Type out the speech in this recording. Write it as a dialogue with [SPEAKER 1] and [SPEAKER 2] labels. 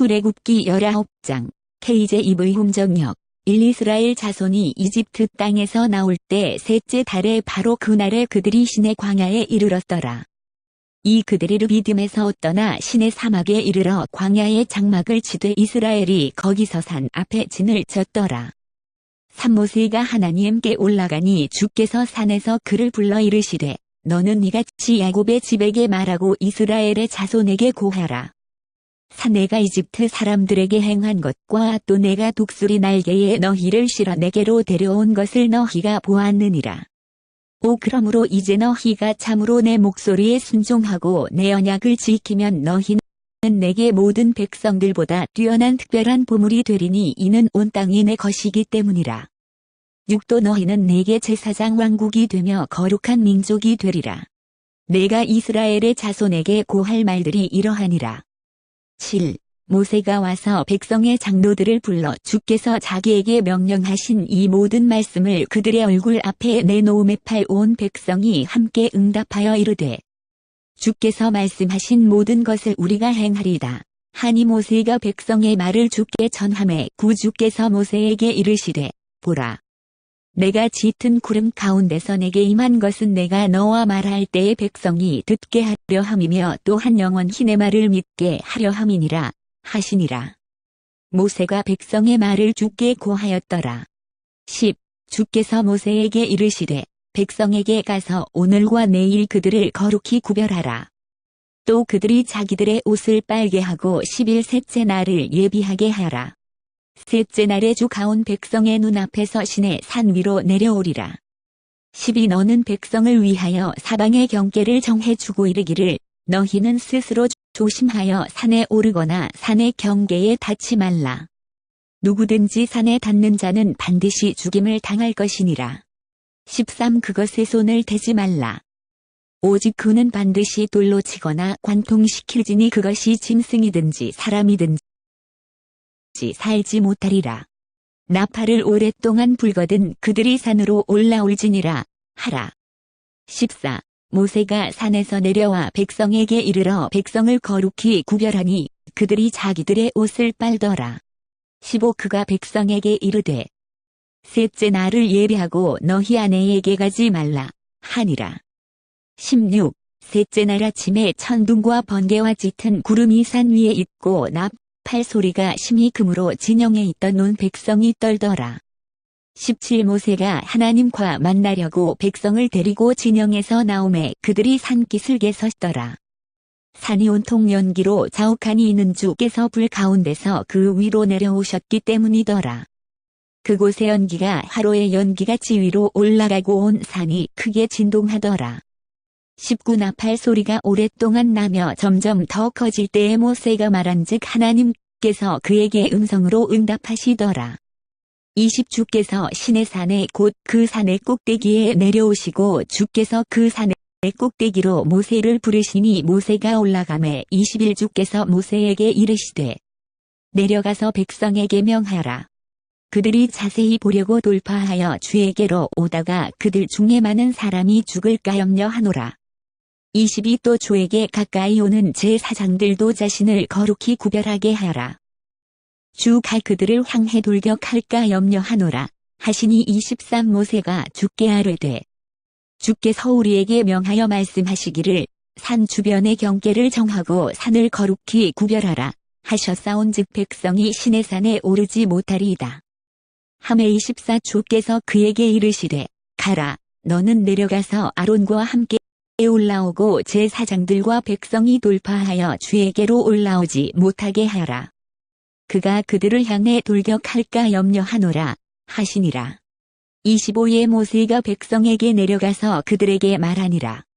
[SPEAKER 1] 출애굽기 19장 KJ2V hum정역 1 이스라엘 자손이 이집트 땅에서 나올 때 셋째 달에 바로 그날에 그들이 신의 광야에 이르렀더라. 이 그들이 르비딤에서 떠나 신의 사막에 이르러 광야의 장막을 치되 이스라엘이 거기서 산 앞에 진을 쳤더라. 산모세가 하나님께 올라가니 주께서 산에서 그를 불러 이르시되 너는 이같이 야곱의 집에게 말하고 이스라엘의 자손에게 고하라. 사내가 이집트 사람들에게 행한 것과 또 내가 독수리 날개에 너희를 실어 내게로 데려온 것을 너희가 보았느니라. 오 그러므로 이제 너희가 참으로 내 목소리에 순종하고 내 언약을 지키면 너희는 내게 모든 백성들보다 뛰어난 특별한 보물이 되리니 이는 온 땅이 내 것이기 때문이라. 육도 너희는 내게 제사장 왕국이 되며 거룩한 민족이 되리라. 내가 이스라엘의 자손에게 고할 말들이 이러하니라. 7. 모세가 와서 백성의 장로들을 불러 주께서 자기에게 명령하신 이 모든 말씀을 그들의 얼굴 앞에 내놓음에 팔 온 백성이 함께 응답하여 이르되 주께서 말씀하신 모든 것을 우리가 행하리다. 하니 모세가 백성의 말을 주께 전함에 구주께서 모세에게 이르시되 보라. 내가 짙은 구름 가운데서 내게 임한 것은 내가 너와 말할 때에 백성이 듣게 하려 함이며 또한 영원히 내 말을 믿게 하려 함이니라 하시니라. 모세가 백성의 말을 주께 고하였더라. 10. 주께서 모세에게 이르시되 백성에게 가서 오늘과 내일 그들을 거룩히 구별하라. 또 그들이 자기들의 옷을 빨게 하고 10일 셋째 날을 예비하게 하라. 셋째 날에 주 가온 백성의 눈앞에서 신의 산 위로 내려오리라. 10이 너는 백성을 위하여 사방의 경계를 정해주고 이르기를 너희는 스스로 조심하여 산에 오르거나 산의 경계에 닿지 말라. 누구든지 산에 닿는 자는 반드시 죽임을 당할 것이니라. 13 그것에 손을 대지 말라. 오직 그는 반드시 돌로 치거나 관통시킬지니 그것이 짐승이든지 사람이든지 살지 못하리라. 나팔을 오랫동안 불거든 그들이 산으로 올라올지니라 하라. 14. 모세가 산에서 내려와 백성에게 이르러 백성을 거룩히 구별하니 그들이 자기들의 옷을 빨더라. 15 그가 백성에게 이르되 셋째 날을 예배하고 너희 아내에게 가지 말라 하니라. 16 셋째 날 아침에 천둥과 번개와 짙은 구름이 산 위에 있고 나 팔 소리가 심히 금으로 진영에 있던 온 백성이 떨더라. 17 모세가 하나님과 만나려고 백성을 데리고 진영에서 나오매 그들이 산기슭에 섰더라. 산이 온통 연기로 자욱하니 있는 주께서 불 가운데서 그 위로 내려오셨기 때문이더라. 그곳의 연기가 하루의 연기같이 위로 올라가고 온 산이 크게 진동하더라. 19 나팔 소리가 오랫동안 나며 점점 더 커질 때에 모세가 말한즉 하나님께서 그에게 음성으로 응답하시더라. 20주께서 신의 산에 곧 그 산의 꼭대기에 내려오시고 주께서 그 산의 꼭대기로 모세를 부르시니 모세가 올라가매 21주께서 모세에게 이르시되 내려가서 백성에게 명하라. 그들이 자세히 보려고 돌파하여 주에게로 오다가 그들 중에 많은 사람이 죽을까 염려하노라. 22또 주에게 가까이 오는 제 사장들도 자신을 거룩히 구별하게 하라. 주가 그들을 향해 돌격할까 염려하노라. 하시니 23 모세가 주께 아뢰되 주께서 우리에게 명하여 말씀하시기를 산 주변의 경계를 정하고 산을 거룩히 구별하라 하셨사온즉 백성이 신의 산에 오르지 못하리이다. 함에 24 주께서 그에게 이르시되 가라 너는 내려가서 아론과 함께 올라오고 제 사장들과 백성이 돌파하여 주에게로 올라오지 못하게 하라. 그가 그들을 향해 돌격할까 염려하노라 하시니라. 25의 모세가 백성에게 내려가서 그들에게 말하니라.